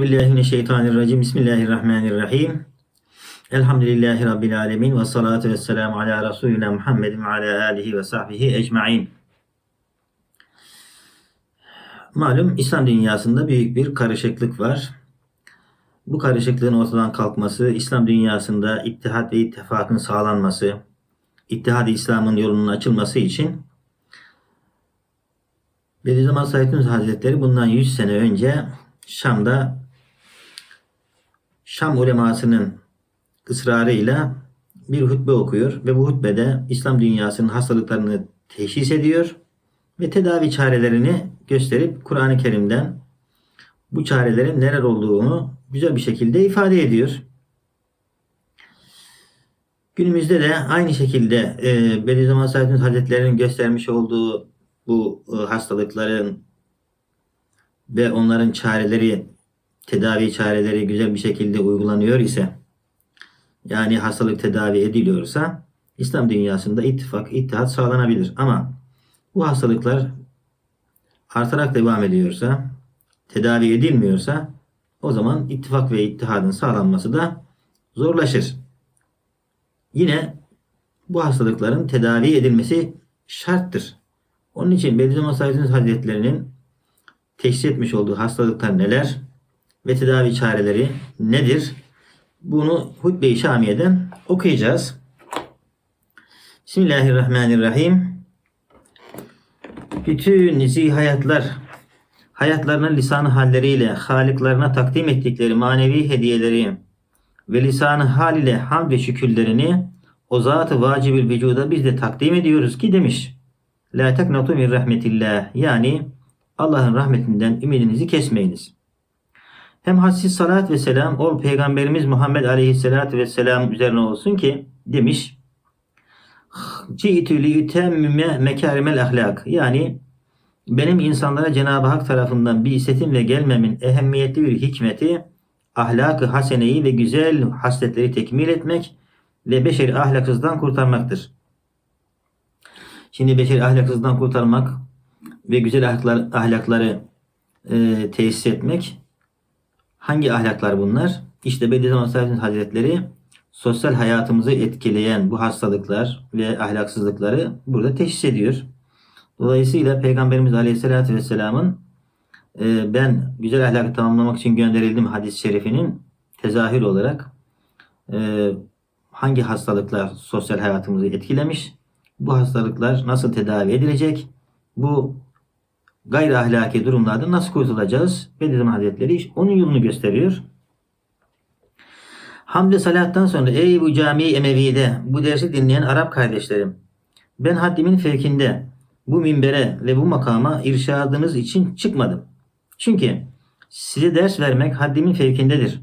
Bismillahirrahmanirrahim. Bismillahirrahmanirrahim. Elhamdülillahi Rabbil alemin ve salatu ve selamu ala Resulina Muhammedin ve ala alihi ve sahbihi ecmain. Malum İslam dünyasında büyük bir karışıklık var. Bu karışıklığın ortadan kalkması, İslam dünyasında ittihat ve ittifakın sağlanması, ittihad-ı İslam'ın yolunun açılması için Bediüzzaman Said Nursi Hazretleri bundan 100 sene önce Şam'da Şam ulemasının ısrarıyla bir hutbe okuyor ve bu hutbede İslam dünyasının hastalıklarını teşhis ediyor ve tedavi çarelerini gösterip Kur'an-ı Kerim'den bu çarelerin neler olduğunu güzel bir şekilde ifade ediyor. Günümüzde de aynı şekilde e, Bediüzzaman Said Hazretleri'nin göstermiş olduğu bu e, hastalıkların ve onların çareleri, tedavi çareleri güzel bir şekilde uygulanıyor ise, yani hastalık tedavi ediliyorsa, İslam dünyasında ittifak, ittihat sağlanabilir. Ama bu hastalıklar artarak devam ediyorsa, tedavi edilmiyorsa, o zaman ittifak ve ittihadın sağlanması da zorlaşır. Yine bu hastalıkların tedavi edilmesi şarttır. Onun için Bediüzzaman Said Hazretleri'nin teşhis etmiş olduğu hastalıklar neler ve tedavi çareleri nedir? Bunu Hutbe-i Şamiye'den okuyacağız. Bismillahirrahmanirrahim. Bütün zihayatlar hayatlarının lisanı halleriyle haliklerine takdim ettikleri manevi hediyeleri ve lisanı hal ile hamd ve şükürlerini o zat-ı vacibül vücuda biz de takdim ediyoruz ki demiş. La teknatu min rahmetillah. Yani Allah'ın rahmetinden ümidinizi kesmeyiniz. Hem hadsiz salat ve selam ol Peygamberimiz Muhammed Aleyhisselatü Vesselam üzerine olsun ki demiş. Ci'tü li ütemmime mekarimel ahlak. Yani benim insanlara Cenab-ı Hak tarafından bir istetim ve gelmemin ehemmiyetli bir hikmeti ahlakı haseneyi ve güzel hasletleri tekmil etmek ve beşeri ahlaksızdan kurtarmaktır. Şimdi beşeri ahlaksızdan kurtarmak ve güzel ahlaklar, ahlakları e, tesis etmek hangi ahlaklar bunlar? İşte Bediüzzaman Said Hazretleri sosyal hayatımızı etkileyen bu hastalıklar ve ahlaksızlıkları burada teşhis ediyor. Dolayısıyla Peygamberimiz Aleyhisselatü Vesselam'ın e, ben güzel ahlakı tamamlamak için gönderildim hadis-i şerifinin tezahür olarak e, hangi hastalıklar sosyal hayatımızı etkilemiş, bu hastalıklar nasıl tedavi edilecek, bu gayri ahlaki durumlarda nasıl kurtulacağız? Bediüzzaman Hazretleri onun yolunu gösteriyor. Hamd salattan sonra ey bu cami Emevi'de bu dersi dinleyen Arap kardeşlerim ben haddimin fevkinde bu minbere ve bu makama irşadınız için çıkmadım. Çünkü size ders vermek haddimin fevkindedir.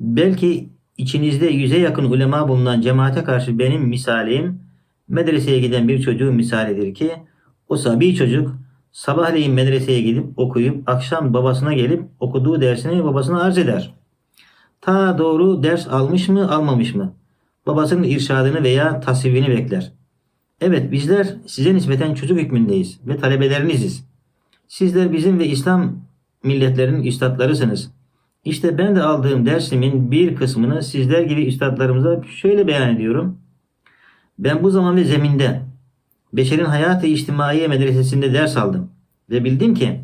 Belki içinizde yüze yakın ulema bulunan cemaate karşı benim misalim medreseye giden bir çocuğun misalidir ki o sabi çocuk sabahleyin medreseye gidip okuyup akşam babasına gelip okuduğu dersini babasına arz eder. Ta doğru ders almış mı almamış mı? Babasının irşadını veya tasvibini bekler. Evet bizler size nispeten çocuk hükmündeyiz ve talebeleriniziz. Sizler bizim ve İslam milletlerinin üstadlarısınız. İşte ben de aldığım dersimin bir kısmını sizler gibi üstadlarımıza şöyle beyan ediyorum. Ben bu zaman ve zeminde Beşer'in Hayatı İçtimaiye Medresesi'nde ders aldım ve bildim ki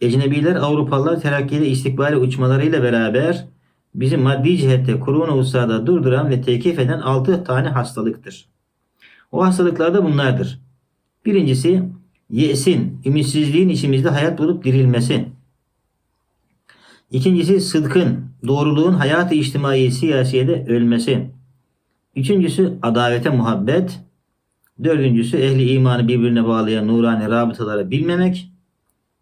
ecnebiler Avrupalılar terakkide istikbali uçmalarıyla beraber bizi maddi cihette kurunu usada durduran ve tekif eden altı tane hastalıktır. O hastalıklar da bunlardır. Birincisi yesin, ümitsizliğin içimizde hayat bulup dirilmesi. İkincisi sıdkın, doğruluğun hayatı içtimai siyasiyede ölmesi. Üçüncüsü adavete muhabbet. Dördüncüsü ehli imanı birbirine bağlayan nurani rabıtaları bilmemek.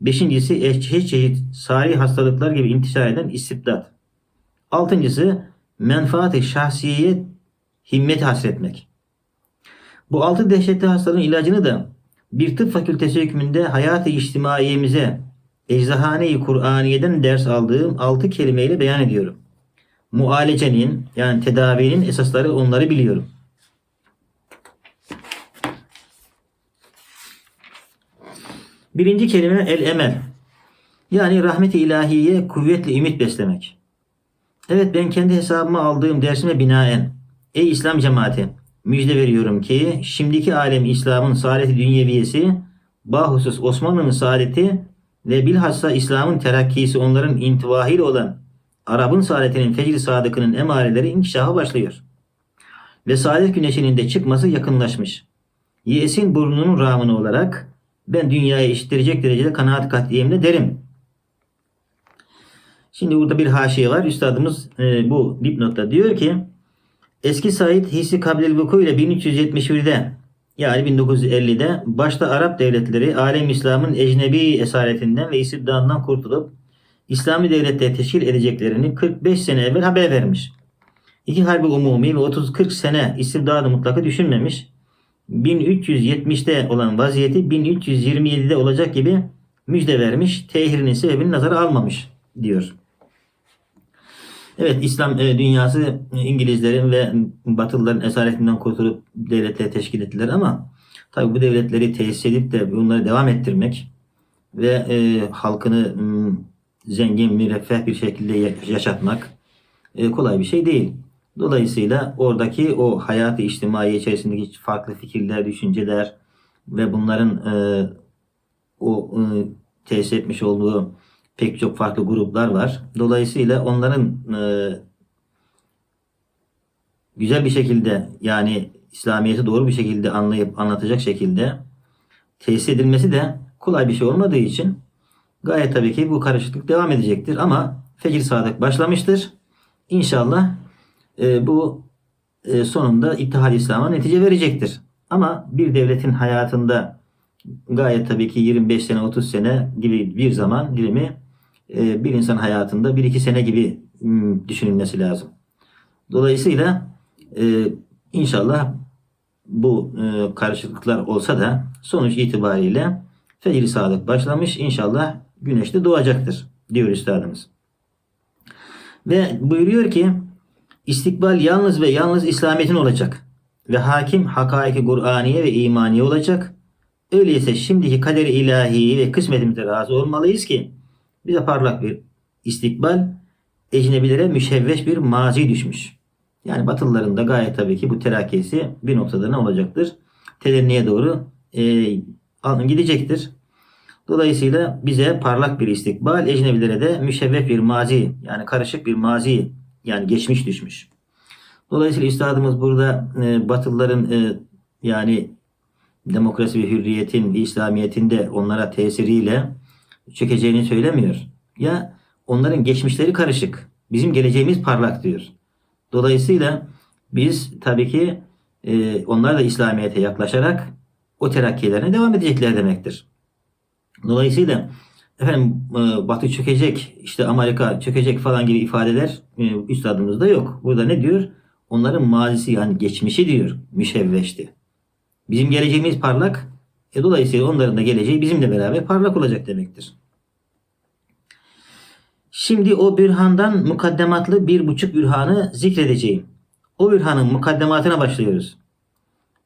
Beşincisi çeşit çeşit sari hastalıklar gibi intişar eden istibdat. Altıncısı menfaati şahsiyet himmet hasretmek. Bu altı dehşetli hastalığın ilacını da bir tıp fakültesi hükmünde hayatı içtimaiyemize Eczahane-i Kur'aniye'den ders aldığım altı kelimeyle beyan ediyorum. Mualecenin yani tedavinin esasları onları biliyorum. Birinci kelime el emel. Yani rahmeti ilahiye kuvvetli ümit beslemek. Evet ben kendi hesabıma aldığım dersime binaen ey İslam cemaati müjde veriyorum ki şimdiki alem İslam'ın saadeti dünyeviyesi bahusus Osmanlı'nın saadeti ve bilhassa İslam'ın terakkisi onların intivahıyla olan Arap'ın saadetinin fecr sadıkının emareleri inkişafa başlıyor. Ve saadet güneşinin de çıkması yakınlaşmış. Yesin burnunun rağmını olarak ben dünyayı işittirecek derecede kanaat katliyemle derim. Şimdi burada bir haşiye var. Üstadımız e, bu dipnotta diyor ki Eski Said Hissi Kabil Vuku ile 1371'de yani 1950'de başta Arap devletleri alem İslam'ın ecnebi esaretinden ve istibdadından kurtulup İslami devletleri teşkil edeceklerini 45 sene evvel haber vermiş. İki harbi umumi ve 30-40 sene istibdadı mutlakı düşünmemiş. 1370'te olan vaziyeti 1327'de olacak gibi müjde vermiş. Tehirinin sebebini nazara almamış diyor. Evet İslam e, dünyası e, İngilizlerin ve Batılıların esaretinden kurtulup devletleri teşkil ettiler ama tabi bu devletleri tesis edip de bunları devam ettirmek ve e, halkını zengin, müreffeh bir şekilde ya- yaşatmak e, kolay bir şey değil. Dolayısıyla oradaki o hayatı içtimai içerisindeki farklı fikirler, düşünceler ve bunların e, o e, tesis etmiş olduğu pek çok farklı gruplar var. Dolayısıyla onların e, güzel bir şekilde yani İslamiyet'i doğru bir şekilde anlayıp anlatacak şekilde tesis edilmesi de kolay bir şey olmadığı için gayet tabii ki bu karışıklık devam edecektir. Ama Fecir Sadık başlamıştır. İnşallah e, bu e, sonunda İttihad İslam'a netice verecektir. Ama bir devletin hayatında gayet tabii ki 25 sene 30 sene gibi bir zaman dilimi e, bir insan hayatında 1-2 sene gibi m, düşünülmesi lazım. Dolayısıyla e, inşallah bu e, karışıklıklar olsa da sonuç itibariyle fecr sadık başlamış. İnşallah güneş de doğacaktır diyor üstadımız. Ve buyuruyor ki istikbal yalnız ve yalnız İslamiyet'in olacak. Ve hakim hakaiki Kur'aniye ve imaniye olacak. Öyleyse şimdiki kaderi ilahi ve kısmetimize razı olmalıyız ki bize parlak bir istikbal, ecnebilere müşevveş bir mazi düşmüş. Yani Batılıların da gayet tabii ki bu terakkisi bir noktada ne olacaktır? Tedenniye doğru e, gidecektir. Dolayısıyla bize parlak bir istikbal, ecnebilere de müşevvef bir mazi yani karışık bir mazi yani geçmiş düşmüş. Dolayısıyla üstadımız burada e, Batılıların e, yani demokrasi ve hürriyetin ve İslamiyet'in de onlara tesiriyle çökeceğini söylemiyor. Ya onların geçmişleri karışık. Bizim geleceğimiz parlak diyor. Dolayısıyla biz tabii ki e, onlar da İslamiyet'e yaklaşarak o terakkilerine devam edecekler demektir. Dolayısıyla efendim e, Batı çökecek, işte Amerika çökecek falan gibi ifadeler e, üstadımızda yok. Burada ne diyor? Onların mazisi yani geçmişi diyor müşevveşti. Bizim geleceğimiz parlak. E, dolayısıyla onların da geleceği bizimle beraber parlak olacak demektir. Şimdi o bürhandan mukaddematlı bir buçuk bürhanı zikredeceğim. O bürhanın mukaddematına başlıyoruz.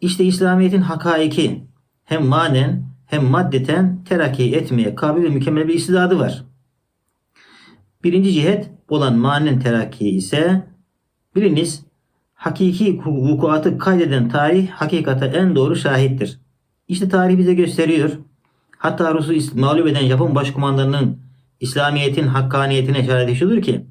İşte İslamiyet'in hakaiki hem manen hem maddeten terakki etmeye kabil ve mükemmel bir istidadı var. Birinci cihet olan manen terakki ise biriniz hakiki vukuatı kaydeden tarih hakikate en doğru şahittir. İşte tarih bize gösteriyor. Hatta Rus'u mağlup eden Japon başkumandanının İslamiyet'in hakkaniyetine işareti şudur ki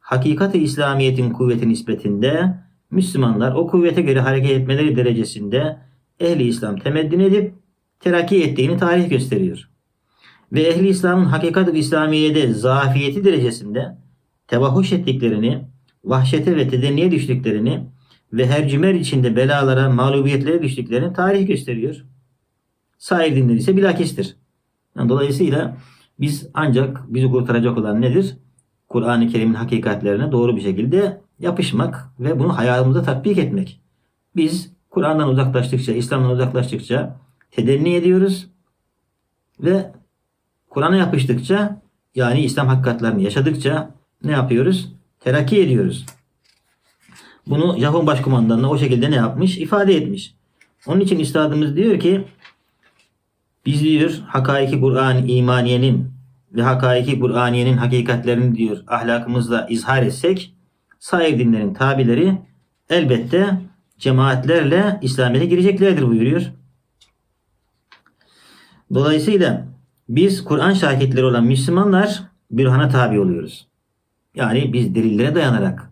hakikati İslamiyet'in kuvveti nispetinde Müslümanlar o kuvvete göre hareket etmeleri derecesinde ehli İslam temeddün edip terakki ettiğini tarih gösteriyor. Ve ehli İslam'ın hakikat-ı İslamiye'de zafiyeti derecesinde tevahuş ettiklerini, vahşete ve tedenniye düştüklerini ve her cümer içinde belalara, mağlubiyetlere düştüklerini tarih gösteriyor. Sair dinler ise bilakistir. Yani dolayısıyla biz ancak bizi kurtaracak olan nedir? Kur'an-ı Kerim'in hakikatlerine doğru bir şekilde yapışmak ve bunu hayatımıza tatbik etmek. Biz Kur'an'dan uzaklaştıkça, İslam'dan uzaklaştıkça tedenni ediyoruz ve Kur'an'a yapıştıkça yani İslam hakikatlerini yaşadıkça ne yapıyoruz? Terakki ediyoruz. Bunu Japon başkumandanına o şekilde ne yapmış? ifade etmiş. Onun için üstadımız diyor ki biz diyor hakaiki Kur'an imaniyenin ve hakaiki Kur'aniyenin hakikatlerini diyor ahlakımızla izhar etsek sair dinlerin tabileri elbette cemaatlerle İslamiyet'e gireceklerdir buyuruyor. Dolayısıyla biz Kur'an şahitleri olan Müslümanlar bürhana tabi oluyoruz. Yani biz delillere dayanarak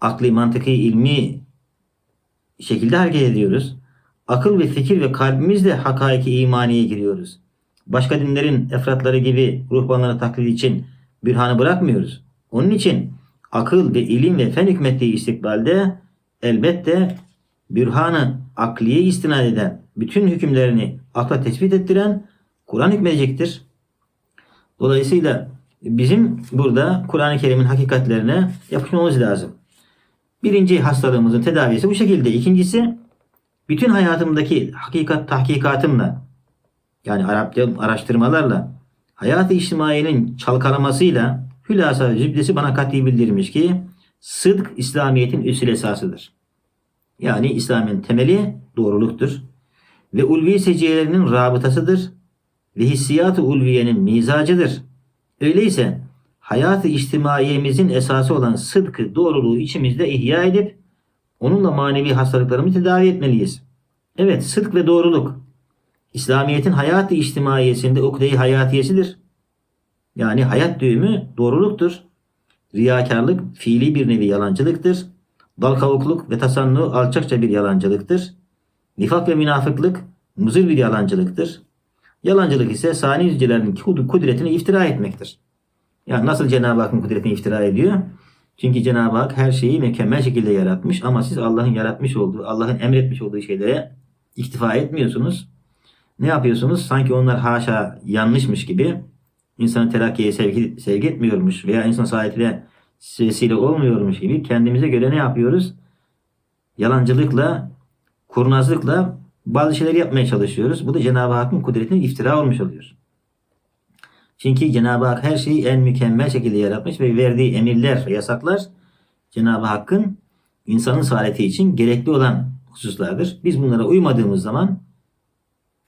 akli, mantıki, ilmi şekilde hareket ediyoruz. Akıl ve fikir ve kalbimizle hakaiki imaniye giriyoruz. Başka dinlerin efratları gibi ruhbanları taklit için bürhanı bırakmıyoruz. Onun için akıl ve ilim ve fen hükmettiği istikbalde elbette bürhanı akliye istinad eden bütün hükümlerini akla tespit ettiren Kur'an hükmedecektir. Dolayısıyla bizim burada Kur'an-ı Kerim'in hakikatlerine yapışmamız lazım. Birinci hastalığımızın tedavisi bu şekilde. İkincisi bütün hayatımdaki hakikat tahkikatımla yani Arapça araştırmalarla hayat-ı içtimaiyenin çalkalamasıyla hülasa zübdesi bana kat'i bildirmiş ki sıdk İslamiyet'in üsül esasıdır. Yani İslam'ın temeli doğruluktur. Ve ulvi seciyelerinin rabıtasıdır. Ve hissiyat-ı ulviyenin mizacıdır. Öyleyse hayat-ı içtimaiyemizin esası olan sıdkı, doğruluğu içimizde ihya edip onunla manevi hastalıklarımızı tedavi etmeliyiz. Evet, sıdk ve doğruluk İslamiyet'in hayat-ı içtimaiyesinde ukde-i hayatiyesidir. Yani hayat düğümü doğruluktur. Riyakarlık fiili bir nevi yalancılıktır. Dal kavukluk ve tasannu alçakça bir yalancılıktır. Nifak ve münafıklık muzır bir yalancılıktır. Yalancılık ise sani yüzcelerinin kudretini iftira etmektir. Yani nasıl Cenab-ı Hakk'ın kudretini iftira ediyor? Çünkü Cenab-ı Hak her şeyi mükemmel şekilde yaratmış ama siz Allah'ın yaratmış olduğu, Allah'ın emretmiş olduğu şeylere iktifa etmiyorsunuz. Ne yapıyorsunuz? Sanki onlar haşa yanlışmış gibi insanı terakkiye sevgi, sevgi etmiyormuş veya insan saadetine vesile olmuyormuş gibi kendimize göre ne yapıyoruz? Yalancılıkla, kurnazlıkla bazı şeyler yapmaya çalışıyoruz. Bu da Cenab-ı Hakk'ın kudretine iftira olmuş oluyor. Çünkü Cenab-ı Hak her şeyi en mükemmel şekilde yaratmış ve verdiği emirler, yasaklar Cenab-ı Hakk'ın insanın saadeti için gerekli olan hususlardır. Biz bunlara uymadığımız zaman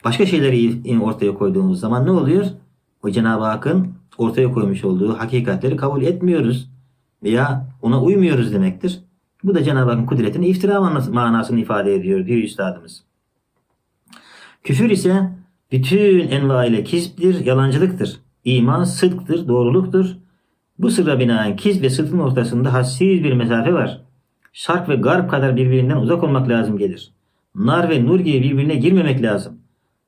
başka şeyleri ortaya koyduğumuz zaman ne oluyor? O Cenab-ı Hakk'ın ortaya koymuş olduğu hakikatleri kabul etmiyoruz veya ona uymuyoruz demektir. Bu da Cenab-ı Hakk'ın kudretini iftira manasını ifade ediyor diyor üstadımız. Küfür ise bütün enva ile kizbdir, yalancılıktır. İman sıdktır, doğruluktur. Bu sırra binaen kiz ve sıdkın ortasında hassiz bir mesafe var. Şark ve garp kadar birbirinden uzak olmak lazım gelir. Nar ve nur gibi birbirine girmemek lazım.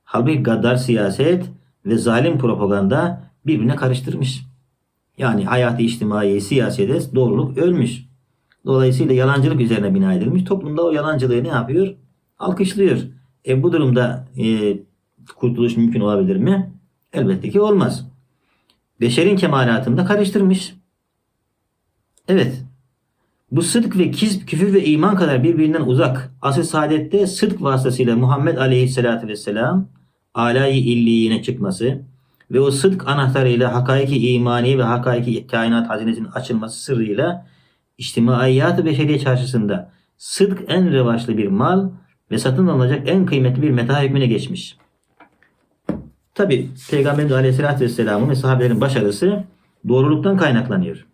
Halbuki gaddar siyaset ve zalim propaganda birbirine karıştırmış. Yani hayatı içtimai siyasete doğruluk ölmüş. Dolayısıyla yalancılık üzerine bina edilmiş. Toplumda o yalancılığı ne yapıyor? Alkışlıyor. E bu durumda e, kurtuluş mümkün olabilir mi? Elbette ki olmaz. Beşerin kemalatında karıştırmış. Evet. Bu sıdk ve kizb, küfür ve iman kadar birbirinden uzak. Asıl saadette sıdk vasıtasıyla Muhammed Aleyhisselatü Vesselam alayı illiyine çıkması ve o sıdk anahtarıyla hakaiki imani ve hakaiki kainat hazinesinin açılması sırrıyla içtimaiyat-ı beşeriye çarşısında sıdk en revaçlı bir mal ve satın alınacak en kıymetli bir meta hükmüne geçmiş. Tabi Peygamberimiz Aleyhisselatü Vesselam'ın ve sahabelerin başarısı doğruluktan kaynaklanıyor.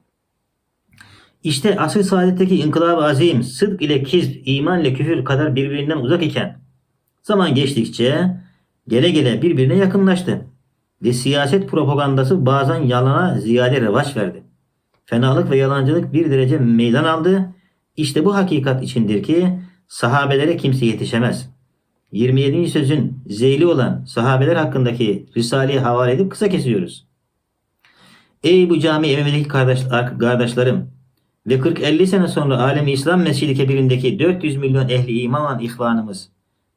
İşte asıl saadetteki inkılab-ı azim, sıdk ile kizb, iman ile küfür kadar birbirinden uzak iken zaman geçtikçe gele gele birbirine yakınlaştı. Ve siyaset propagandası bazen yalana ziyade revaç verdi. Fenalık ve yalancılık bir derece meydan aldı. İşte bu hakikat içindir ki sahabelere kimse yetişemez. 27. sözün zeyli olan sahabeler hakkındaki Risale'yi havale edip kısa kesiyoruz. Ey bu cami Emevi'deki kardeş, kardeşlerim ve 40-50 sene sonra alemi İslam Mescidi Kebir'indeki 400 milyon ehli iman olan ihvanımız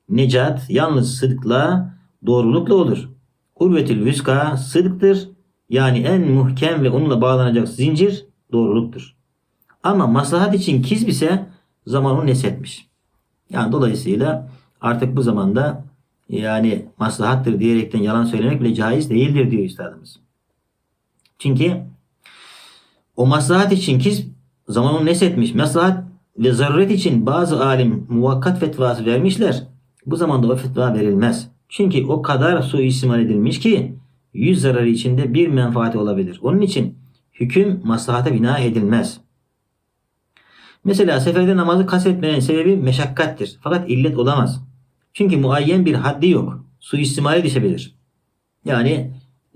necat yalnız sıdkla doğrulukla olur. Urvetül vüska sıdktır. Yani en muhkem ve onunla bağlanacak zincir doğruluktur. Ama maslahat için kizb ise zamanı nesetmiş. Yani dolayısıyla artık bu zamanda yani maslahattır diyerekten yalan söylemek bile caiz değildir diyor üstadımız. Çünkü o maslahat için kizb zamanı nesetmiş. Maslahat ve zaruret için bazı alim muvakkat fetvası vermişler. Bu zamanda o fetva verilmez. Çünkü o kadar suistimal edilmiş ki yüz zararı içinde bir menfaati olabilir. Onun için hüküm maslahata bina edilmez. Mesela seferde namazı kastetmenin sebebi meşakkattir. Fakat illet olamaz. Çünkü muayyen bir haddi yok. Suistimale düşebilir. Yani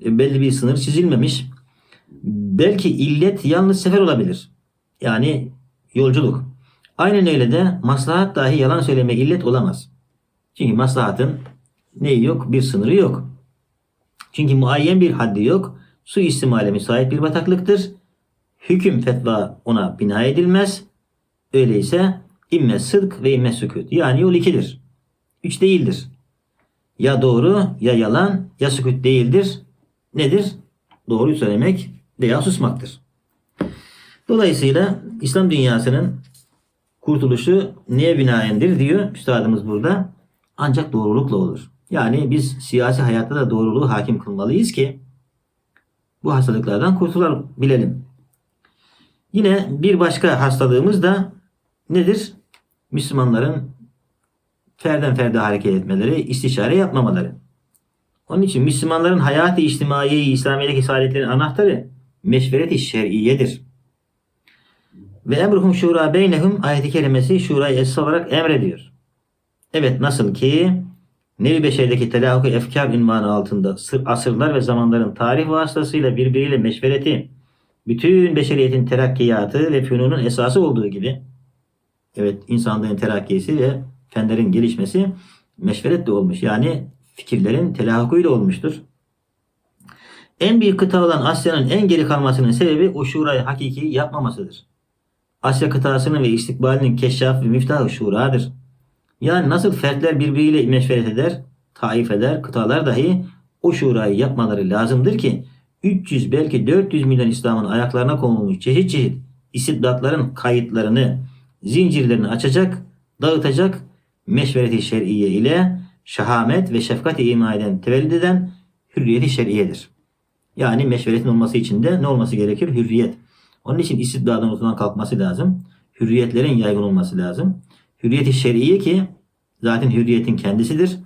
e, belli bir sınır çizilmemiş. Belki illet yalnız sefer olabilir. Yani yolculuk. Aynen öyle de maslahat dahi yalan söyleme illet olamaz. Çünkü maslahatın neyi yok? Bir sınırı yok. Çünkü muayyen bir haddi yok. Su istimale müsait bir bataklıktır. Hüküm fetva ona bina edilmez. Öyleyse imme sıdk ve imme sükut. Yani yol ikidir. Üç değildir. Ya doğru ya yalan ya sükut değildir. Nedir? Doğruyu söylemek veya susmaktır. Dolayısıyla İslam dünyasının kurtuluşu neye binaendir diyor üstadımız burada. Ancak doğrulukla olur. Yani biz siyasi hayatta da doğruluğu hakim kılmalıyız ki bu hastalıklardan kurtulabilelim. Yine bir başka hastalığımız da nedir? Müslümanların ferden ferde hareket etmeleri, istişare yapmamaları. Onun için Müslümanların hayatı içtimai İslamiyet'teki saadetlerin anahtarı meşvereti şer'iyedir. Ve emruhum şura beynehum ayeti kerimesi şurayı esas olarak emrediyor. Evet nasıl ki Nevi Beşer'deki telahuk efkar ünvanı altında sır, asırlar ve zamanların tarih vasıtasıyla birbiriyle meşvereti bütün beşeriyetin terakkiyatı ve fünunun esası olduğu gibi evet insanlığın terakkisi ve fenlerin gelişmesi meşveretle olmuş. Yani fikirlerin telahukuyla olmuştur. En büyük kıta olan Asya'nın en geri kalmasının sebebi o şurayı hakiki yapmamasıdır. Asya kıtasının ve istikbalinin keşşaf ve miftahı şuradır. Yani nasıl fertler birbiriyle meşveret eder, taif eder, kıtalar dahi o şurayı yapmaları lazımdır ki 300 belki 400 milyon İslam'ın ayaklarına konulmuş çeşit çeşit istibdatların kayıtlarını, zincirlerini açacak, dağıtacak meşvereti şer'iye ile şahamet ve şefkat-i imaniden tevellüd eden hürriyeti şer'iyedir. Yani meşveretin olması için de ne olması gerekir? Hürriyet. Onun için istibdadın ortadan kalkması lazım. Hürriyetlerin yaygın olması lazım. Hürriyeti şer'iye ki zaten hürriyetin kendisidir.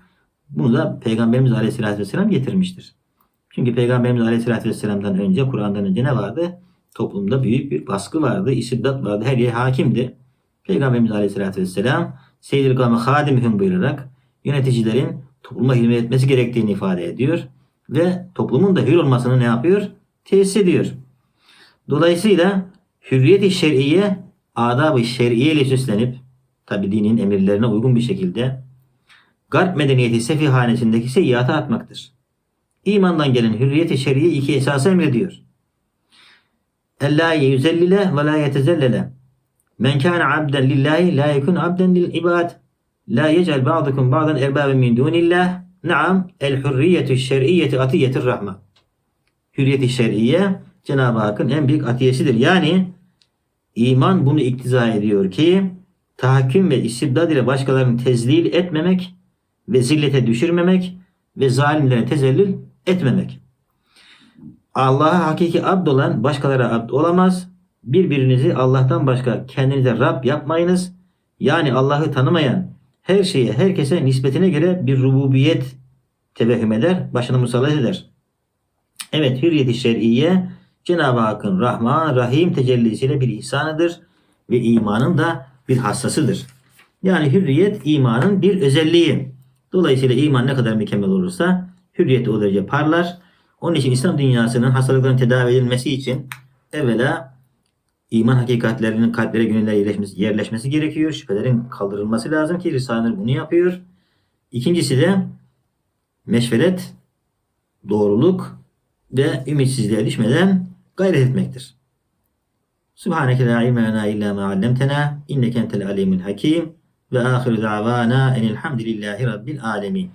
Bunu da Peygamberimiz Aleyhisselatü Vesselam getirmiştir. Çünkü Peygamberimiz Aleyhisselatü Vesselam'dan önce, Kur'an'dan önce ne vardı? Toplumda büyük bir baskı vardı, istibdat vardı, her yer hakimdi. Peygamberimiz Aleyhisselatü Vesselam Seyyidil Gâme Hadimihüm buyurarak yöneticilerin topluma hizmet etmesi gerektiğini ifade ediyor. Ve toplumun da hür olmasını ne yapıyor? Tesis ediyor. Dolayısıyla hürriyet-i şer'iye adab-ı şer'iye ile süslenip tabi dinin emirlerine uygun bir şekilde garp medeniyeti sefihanesindeki seyyata atmaktır. İmandan gelen hürriyet-i şer'iye iki esası emrediyor. Ella yüzellile ve la yetezellele. Men kâne abden lillahi la yekun abden lil ibad. La yecel ba'dukum ba'dan erbaben min dunillah. Naam el hürriyetü şer'iyeti atiyetir rahma. Hürriyeti şer'iye Cenab-ı Hakk'ın en büyük atiyesidir. Yani iman bunu iktiza ediyor ki tahakküm ve istibdad ile başkalarını tezlil etmemek ve zillete düşürmemek ve zalimlere tezellül etmemek. Allah'a hakiki abd olan başkalara abd olamaz. Birbirinizi Allah'tan başka kendinize Rab yapmayınız. Yani Allah'ı tanımayan her şeye herkese nispetine göre bir rububiyet tevehüm eder, başını musallat eder. Evet hürriyet-i şer'iye Cenab-ı Hakk'ın Rahman, Rahim tecellisiyle bir ihsanıdır ve imanın da bir hassasıdır. Yani hürriyet imanın bir özelliği. Dolayısıyla iman ne kadar mükemmel olursa hürriyet o derece parlar. Onun için İslam dünyasının hastalıkların tedavi edilmesi için evvela iman hakikatlerinin kalplere gönüllere yerleşmesi, yerleşmesi gerekiyor. Şüphelerin kaldırılması lazım ki Risale bunu yapıyor. İkincisi de meşveret, doğruluk ve ümitsizliğe düşmeden gayret etmektir. سبحانك لا علم لنا إلا ما علمتنا إنك أنت العليم الحكيم. وآخر دعوانا أن الحمد لله رب العالمين.